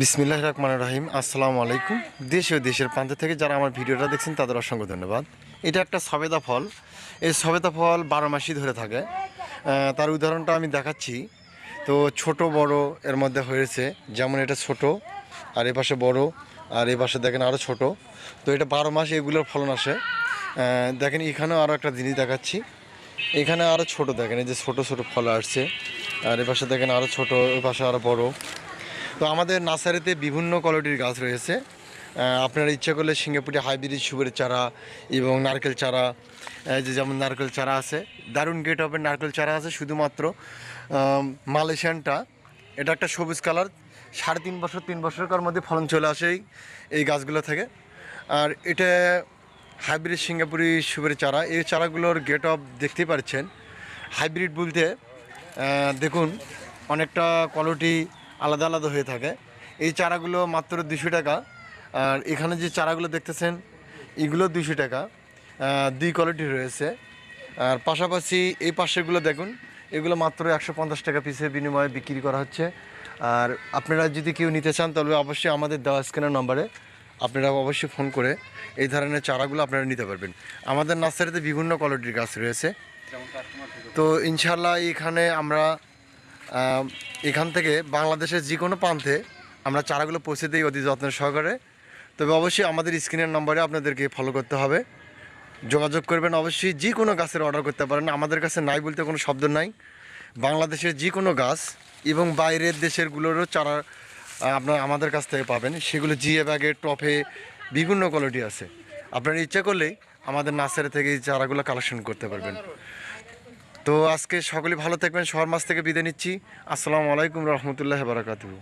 বিসমিল্লাহ রহমান রাহিম। আসসালামু আলাইকুম। দেশ ও দেশের প্রান্ত থেকে যারা আমার ভিডিওটা দেখছেন, তাদের অসংখ্য ধন্যবাদ। এটা একটা সবেদা ফল। এই সবেদা ফল বারো মাসই ধরে থাকে। তার উদাহরণটা আমি দেখাচ্ছি। তো ছোট, বড় এর মধ্যে হয়েছে। যেমন এটা ছোট, আর এ পাশে বড়, আর এ পাশে দেখেন আরও ছোট। তো এটা বারো মাস এগুলোর ফলন আসে। দেখেন এখানেও আরও একটা জিনিস দেখাচ্ছি। এখানে আরও ছোট দেখেন, এই যে ছোট ছোট ফল আসছে। আর এ পাশে দেখেন আরও ছোট, এ পাশে আরও বড়। তো আমাদের নার্সারিতে বিভিন্ন কোয়ালিটির গাছ রয়েছে। আপনারা ইচ্ছা করলে সিঙ্গাপুরি হাইব্রিড সুবের চারা এবং নারকেল চারা যে যেমন নারকেল চারা আছে, দারুণ গেট অফের নারকেল চারা আছে শুধুমাত্র। মালয়েশিয়ানটা, এটা একটা সবুজ কালার, সাড়ে তিন বছর, তিন বছরকার মধ্যে ফলন চলে আসে এই- গাছগুলো থেকে। আর এটা হাইব্রিড সিঙ্গাপুরি সুবের চারা, এই চারাগুলোর গেট অফ দেখতেই পাচ্ছেন। হাইব্রিড বলতে দেখুন, অনেকটা কোয়ালিটি আলাদা আলাদা হয়ে থাকে। এই চারাগুলো মাত্র দুশো টাকা। আর এখানে যে চারাগুলো দেখতেছেন, এগুলো দুশো টাকা। দুই কোয়ালিটি রয়েছে। আর পাশাপাশি এই পাশেগুলো দেখুন, এগুলো মাত্র একশো পঞ্চাশ টাকা পিসের বিনিময়ে বিক্রি করা হচ্ছে। আর আপনারা যদি কেউ নিতে চান, তাহলে অবশ্যই আমাদের দেওয়া স্ক্যানের নম্বরে আপনারা অবশ্যই ফোন করে এই ধরনের চারাগুলো আপনারা নিতে পারবেন। আমাদের নার্সারিতে বিভিন্ন কোয়ালিটির গাছ রয়েছে। তো ইনশাল্লাহ এখানে আমরা এখান থেকে বাংলাদেশের যে কোনো প্রান্তে আমরা চারাগুলো পৌঁছে দিই অতি যত্ন সহকারে। তবে অবশ্যই আমাদের স্ক্রিনের নম্বরে আপনাদেরকে ফলো করতে হবে। যোগাযোগ করবেন অবশ্যই যে কোনো গাছের অর্ডার করতে পারেন। আমাদের কাছে নাই বলতে কোনো শব্দ নাই। বাংলাদেশের যে কোনো গাছ এবং বাইরের দেশেরগুলোরও চারা আপনার আমাদের কাছ থেকে পাবেন। সেগুলো জিএ ব্যাগে, টপে বিভিন্ন কোয়ালিটি আছে। আপনার ইচ্ছা করলেই আমাদের নার্সারি থেকে এই চারাগুলো কালেকশন করতে পারবেন। তো আজকে সকলে ভালো থাকবেন শহর মাস থেকে বিদায় নিচ্ছি। আসসালামু আলাইকুম রহমতুল্লাহ বারাকাতুহু।